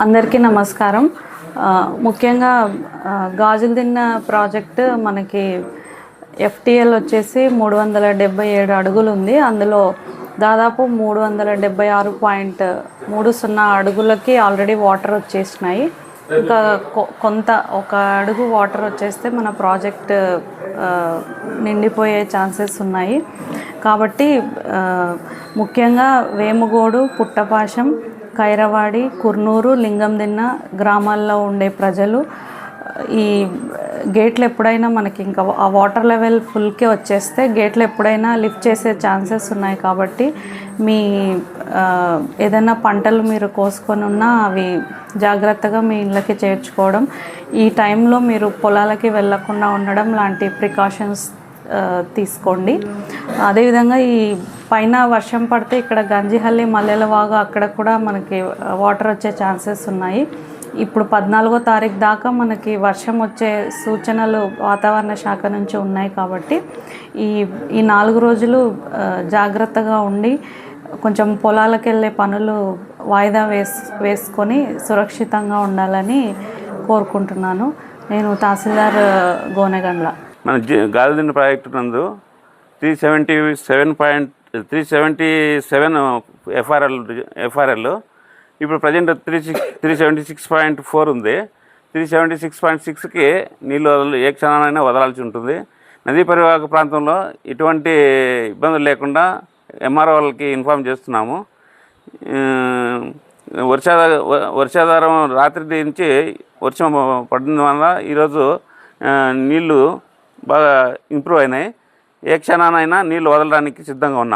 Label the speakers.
Speaker 1: అందరికీ నమస్కారం. ముఖ్యంగా గాజులు తిన్న ప్రాజెక్ట్ మనకి ఎఫ్టిఎల్ వచ్చేసి మూడు వందల డెబ్బై ఏడు అడుగులు ఉంది. అందులో దాదాపు మూడు వందల డెబ్బై ఆరు పాయింట్ మూడు సున్నా అడుగులకి ఆల్రెడీ వాటర్ వచ్చేసినాయి. ఇంకా కొ- కొంత ఒక అడుగు వాటర్ వచ్చేస్తే మన ప్రాజెక్ట్ నిండిపోయే ఛాన్సెస్ ఉన్నాయి. కాబట్టి ముఖ్యంగా వేముగోడు పుట్టపాశం కైరవాడి కుర్నూరు లింగందిన్న గ్రామాల్లో ఉండే ప్రజలు ఈ గేట్లు ఎప్పుడైనా మనకి ఇంకా ఆ వాటర్ లెవెల్ ఫుల్కి వచ్చేస్తే గేట్లు ఎప్పుడైనా లిఫ్ట్ చేసే ఛాన్సెస్ ఉన్నాయి కాబట్టి మీ ఏదైనా పంటలు మీరు కోసుకొని ఉన్నా అవి జాగ్రత్తగా మీ ఇళ్ళకి చేర్చుకోవడం ఈ టైంలో మీరు పొలాలకి వెళ్ళకుండా ఉండడం లాంటి ప్రికాషన్స్ తీసుకోండి. అదేవిధంగా ఈ పైన వర్షం పడితే ఇక్కడ గంజిహల్లి మల్లెలవాగు అక్కడ కూడా మనకి వాటర్ వచ్చే ఛాన్సెస్ ఉన్నాయి. ఇప్పుడు పద్నాలుగో తారీఖు దాకా మనకి వర్షం వచ్చే సూచనలు వాతావరణ శాఖ నుంచి ఉన్నాయి కాబట్టి ఈ ఈ నాలుగు రోజులు జాగ్రత్తగా ఉండి కొంచెం పొలాలకు వెళ్ళే పనులు వాయిదా వేస్ వేసుకొని సురక్షితంగా ఉండాలని కోరుకుంటున్నాను. నేను తహసీల్దార్ గోనెగండ్ల.
Speaker 2: మన జి- ప్రాజెక్టు నందు three seventy seven point three seventy seven FRL FRL ఇప్పుడు present three six three seventy six point four ఉంది. త్రీ సెవెంటీ సిక్స్ పాయింట్ సిక్స్కి నీళ్ళు ఏ క్షణానైనా వదలాల్సి ఉంటుంది. నదీ పరివాహక ప్రాంతంలో ఎటువంటి ఇబ్బందులు లేకుండా ఎంఆర్ఓ వాళ్ళకి ఇన్ఫామ్ చేస్తున్నాము. ఆ, వర్షాధార వ- వర్షాధారం రాత్రి నుంచి వర్షం పడిన వల్ల ఈరోజు నీళ్ళు బాగా ఇంప్రూవ్ అయినాయి. ఏ క్షణానైనా నీళ్ళు వదలడానికి సిద్ధంగా ఉన్నాం.